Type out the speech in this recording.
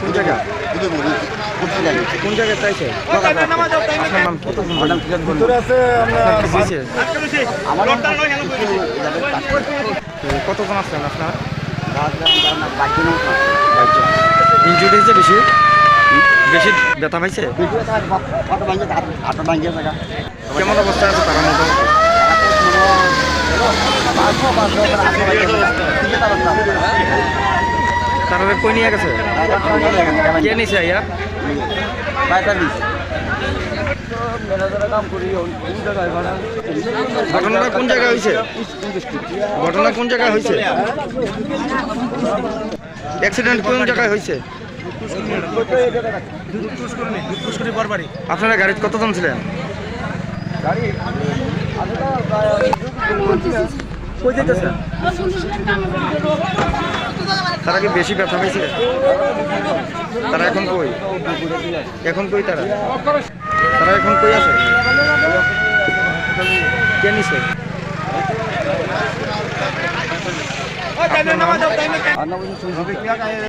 কোন জায়গা? কোন জায়গায় চাইছে? কতজন আসলেন আপনার? হয়েছে বেশি? বেশি ব্যথা পাইছে? কেমন অবস্থা আছে তারা তারা কই নিয়ে গেছে? কে নিছে আইয়া? ঘটনাটা কোন জায়গায় হয়েছে ঘটনা কোন জায়গায় হয়েছে অ্যাক্সিডেন্ট কোন জায়গায় হয়েছে আপনারা গাড়িতে কতজন ছিলেন? কই তারা কি বেশি ব্যথা পেয়েছে তারা এখন কই? এখন কই তারা? তারা এখন কই আছে? কে নিছে? আপনার নাম?